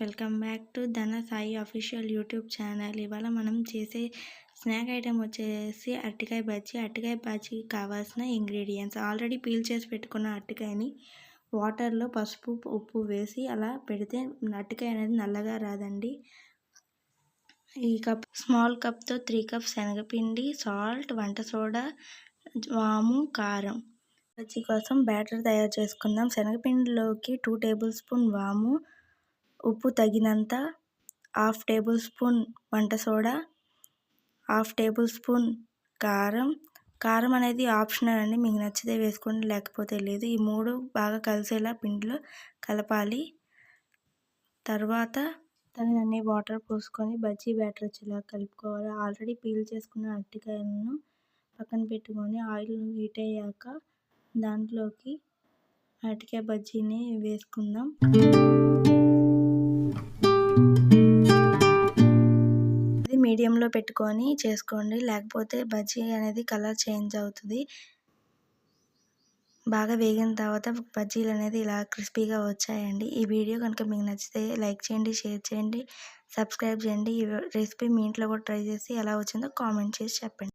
Welcome back to ధన Sai official YouTube channel. ఇవాళ మనం చేసే స్నాక్ ఐటెం వచ్చేసి అరటికాయ బజ్జీ. అరటికాయ బజ్జీకి కావాల్సిన ఇంగ్రీడియంట్స్. ఆల్రెడీ పీల్ చేసి పెట్టుకున్న అరటికాయని వాటర్లో పసుపు ఉప్పు వేసి అలా పెడితే అరటికాయ అనేది నల్లగా రాదండి. ఈ కప్ స్మాల్ కప్తో త్రీ కప్స్ శనగపిండి సాల్ట్ వంట సోడా వాము కారం. బజ్జీ కోసం బ్యాటర్ తయారు చేసుకుందాం. శనగపిండిలోకి టూ టేబుల్ స్పూన్ వాము ఉప్పు తగినంత హాఫ్ టేబుల్ స్పూన్ వంట సోడా హాఫ్ టేబుల్ స్పూన్ కారం. కారం అనేది ఆప్షనల్ అండి మీకు నచ్చితే వేసుకోండి లేకపోతే లేదు. ఈ మూడు బాగా కలిసేలా పిండిలో కలపాలి. తర్వాత తగినన్ని వాటర్ పోసుకొని బజ్జీ బ్యాటర్ వచ్చేలా కలుపుకోవాలి. ఆల్రెడీ పీల్ చేసుకున్న అరటికాయలను పక్కన పెట్టుకొని ఆయిల్ హీట్ అయ్యాక దాంట్లోకి అరటికాయ బజ్జీని వేసుకుందాం. మీడియంలో పెట్టుకొని చేసుకోండి. లేకపోతే బజ్జీ అనేది కలర్ చేంజ్ అవుతుంది. బాగా వేగిన తర్వాత బజ్జీలు అనేది ఇలా క్రిస్పీగా వచ్చాయండి. ఈ వీడియో కనుక మీకు నచ్చితే లైక్ చేయండి షేర్ చేయండి సబ్స్క్రైబ్ చేయండి. ఈ రెసిపీ మీ ఇంట్లో కూడా ట్రై చేసి ఎలా వచ్చిందో కామెంట్ చేసి చెప్పండి.